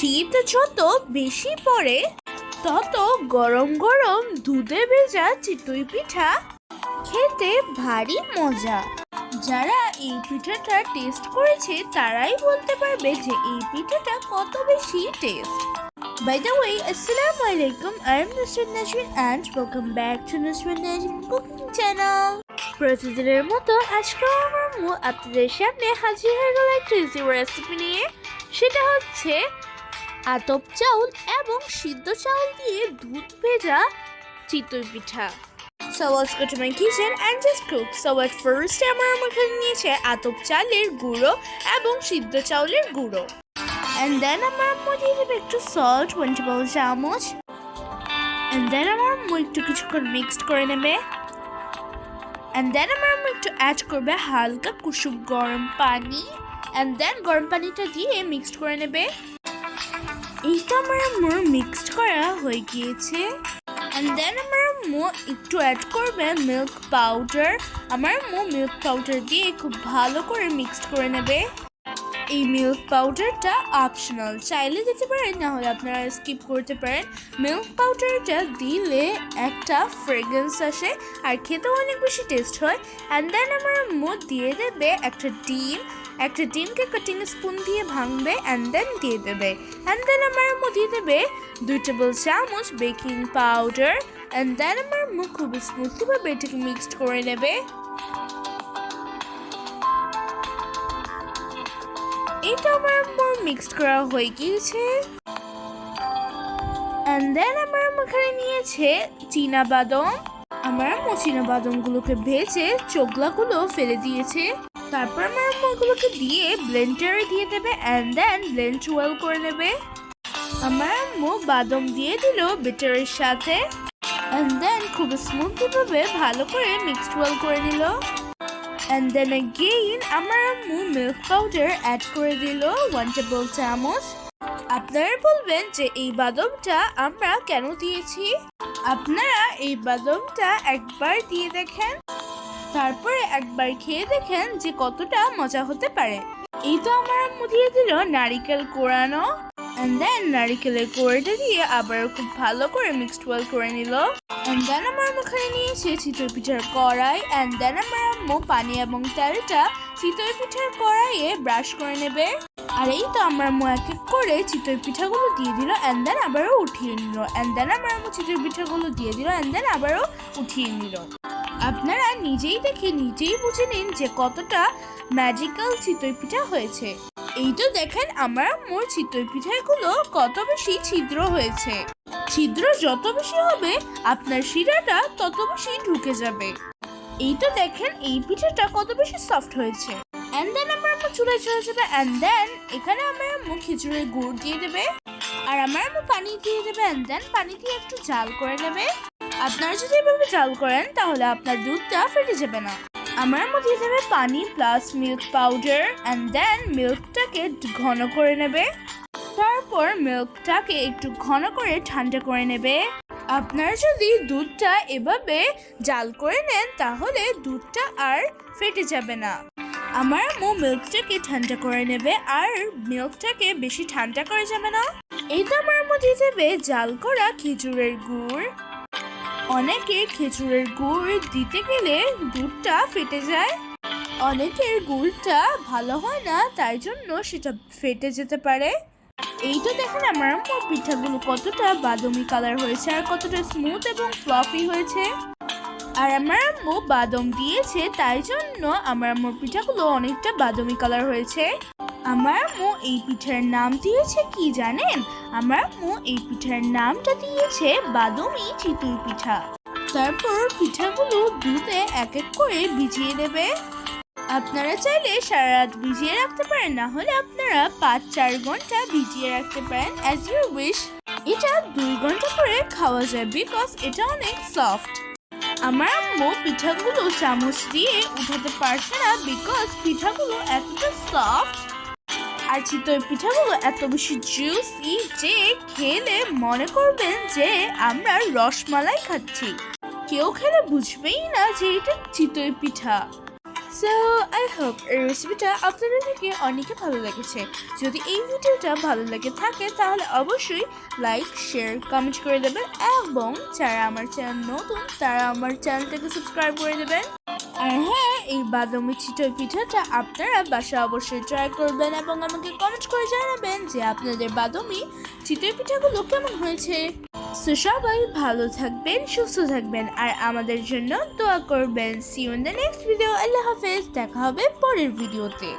শীত যত বেশি পড়ে তত গরম গরম দুধে ভেজা চিতই পিঠা খেতে ভারী মজা যারা এই পিঠাটা টেস্ট করেছে তারাই বলতে পারবে যে এই পিঠাটা কত বেশি taste By the way, Assalamu alaikum. I'm Nusrat Najmin and welcome back to Nusrat Najmin Cooking Channel. প্রতিদিনের মতো আজকে আমার আপনাদের সামনে হাজির হয়ে গেল একটা রেসিপি নিয়ে সেটা হচ্ছে আতপ চাউল এবং সিদ্ধ চাউল দিয়ে দুধ ভেজা চিতই পিঠা। So let's go to my kitchen and just cook. So at first, আমার এখানে নিয়েছে আতপ চালের গুঁড়ো এবং সিদ্ধ চাউলের গুঁড়ো। And then আমার আম্মু দিয়ে দেবে একটু সল্ট ওয়ান টেবিল চামচ। And then আমার আম্মু একটু কিছুক্ষণ মিক্সড করে নেবে। And then আমার আম্মু একটু অ্যাড করবে হালকা কুসুম গরম পানি। And then গরম পানিটা দিয়ে মিক্সড করে নেবে। এইটা আমার আম্মুর মিক্সড করা হয়ে গিয়েছে। অ্যান্ড দেন আমার মো একটু অ্যাড করবে মিল্ক পাউডার আমার মো মিল্ক পাউডার দিয়ে খুব ভালো করে মিক্সড করে নেবে। এই মিল্ক পাউডারটা অপশনাল চাইলে দিতে পারেন, না হলে আপনারা স্কিপ করতে পারেন। মিল্ক পাউডারটা দিলে একটা ফ্রেগ্রেন্স আসে আর খেতেও অনেক বেশি টেস্ট হয়। অ্যান্ড দেন আমার আম্মু দিয়ে দেবে একটা ডিম। একটা ডিমকে কাটিং স্পুন দিয়ে ভাঙবে অ্যান্ড দেন দিয়ে দেবে। অ্যান্ড দেন আমার আম্মু দিয়ে দেবে দুই টেবিল চামচ বেকিং পাউডার অ্যান্ড দেন আমার আম্মু খুব স্মুথলিভাবে এটাকে মিক্সড করে নেবে। এটা আমার মিক্সড করা হয়ে গিয়েছে। অ্যান্ড দেন আমার এখানে নিয়েছে চীনা বাদাম। আমার আম্মু চীনা বাদামগুলোকে ভেজে চোগলাগুলো ফেলে দিয়েছে। তারপর আমার আম্মু ওগুলোকে দিয়ে ব্লেন্ডারে দিয়ে দেবে অ্যান্ড দেন ব্লেন্ড ওয়েল করে নেবে। আমার আম্মু বাদাম দিয়ে দিল বেটারের সাথে। অ্যান্ড দেন খুব স্মুথলিভাবে ভালো করে মিক্সড ওয়েল করে নিল। অ্যান্ড দেন again, আমার আম্মু মিল্ক পাউডার অ্যাড করে দিল ওয়ান টেবিল চামচ। আপনারা বলবেন যে এই বাদামটা আমরা কেন দিয়েছি? আপনারা এই বাদামটা একবার দিয়ে দেখেন। তারপরে একবার খেয়ে দেখেন যে কতটা মজা হতে পারে। এই তো আমার আম্মু দিয়ে দিল নারিকেল কোড়ানো অ্যান্ড দেন নারিকেলের কোড়াটা দিয়ে আবার খুব ভালো করে মিক্সড ওয়েল করে নিল। অ্যান্ড দেন আমার এখানে নিয়েছে চিতই পিঠার কড়াই অ্যান্ড দেন আমার আম্মু পানি এবং তেলটা। চিতই পিঠার কড়াইয়ে ব্রাশ করে নেবে। আর এই তো আমার আম্মু এক এক করে চিতই পিঠাগুলো দিয়ে দিল অ্যান্ড দেন আবারও উঠিয়ে নিল। অ্যান্ড দেন আমার আম্মু চিতই পিঠাগুলো দিয়ে দিল অ্যান্ড দেন আবারও উঠিয়ে নিল। আপনারা নিজেই দেখে নিজেই বুঝে নিন যে কতটা ম্যাজিক্যাল চিতই পিঠা হয়েছে। এই তো দেখেন আমার আম্মুর চিতই পিঠাগুলো কত বেশি ছিদ্র হয়েছে। ছিদ্র যত বেশি হবে, আপনার শিরাটা তত বেশি ঢুকে যাবে। এই তো দেখেন এই পিঠাটা কত বেশি সফট হয়েছে। অ্যান্ড দেন আমার আম্মু চুলায় চলে যাবে। অ্যান্ড দেন এখানে আমার আম্মু খিচুড়ির গুড় দিয়ে দেবে। আর আমার আম্মু পানি দিয়ে দেবে। অ্যান্ড দেন পানি দিয়ে একটু জাল করে নেবে। আপনারা যদি এভাবে জাল করেন, তাহলে আপনার দুধটা ফেটে যাবে না। আমার দিয়ে দেবে পানি plus milk powder and then মিল্কটাকে ঘন করে নেবে। তারপর মিল্কটাকে একটু ঘন করে ঠান্ডা করে নেবে। আপনারা যদি দুধটা এভাবে জাল করে নেন, তাহলে দুধটা আর ফেটে যাবে না। আমার আম্মু মিল্কটাকে ঠান্ডা করে নেবে আর মিল্কটাকে বেশি ঠান্ডা করা যাবে না। তো আমার দিয়ে দেবে জাল করা খেজুরের গুড়। অনেকে খেজুরের গুড় দিতে গেলে দুধটা ফেটে যায়। অনেকের গুড়টা ভালো হয় না, তাই জন্য সেটা ফেটে যেতে পারে। এই তো দেখেন আমার পিঠাগুলো কতটা বাদামি কালার হয়েছে আর কতটা স্মুথ এবং ফ্লফি হয়েছে। আর আমার আম্মু বাদাম দিয়েছে, তাই জন্য আমার আম্মুর পিঠাগুলো অনেকটা বাদামি কালার হয়েছে। আমার আম্মু এই পিঠার নাম দিয়েছে কি জানেন? আমার আম্মু এই পিঠার নামটা দিয়েছে বাদামি চিতই পিঠা। তারপর পিঠাগুলো দুধে এক এক করে ভিজিয়ে দেবে। আপনারা চাইলে সারা রাত ভিজিয়ে রাখতে পারেন, না হলে আপনারা পাঁচ চার ঘণ্টা ভিজিয়ে রাখতে পারেন অ্যাজ ইউ উইশ এটা দুই ঘণ্টা করে খাওয়া যায় বিকজ এটা অনেক সফট আমার আম্মু পিঠাগুলো চামচ দিয়ে উঠাতে পারছে না বিকজ পিঠাগুলো এতটা সফট আর চিতই পিঠাগুলো এত বেশি জুসি যে খেলে মনে করবেন যে আমরা রসমালাই খাচ্ছি। কেউ খেলে বুঝবেই না যে এটা চিতই পিঠা। সো আই হোপ এই রেসিপিটা আপনাদের থেকে অনেকে ভালো লেগেছে। যদি এই ভিডিওটা ভালো লেগে থাকে, তাহলে অবশ্যই লাইক শেয়ার কমেন্ট করে দেবেন। এবং যারা আমার চ্যানেল নতুন, তারা আমার চ্যানেলটাকে সাবস্ক্রাইব করে দেবেন। বাদামি চিতই পিঠাটা আপনারা বাসা অবশ্যই ট্রাই করবেন এবং আমাকে কমেন্ট করে জানাবেন যে আপনাদের বাদামি চিতই পিঠাগুলো কেমন হয়েছে। সো সবাই ভালো থাকবেন, সুস্থ থাকবেন, আর আমাদের জন্য দোয়া করবেন। See you the next video আল্লাহ হাফেজ। দেখা হবে পরের ভিডিওতে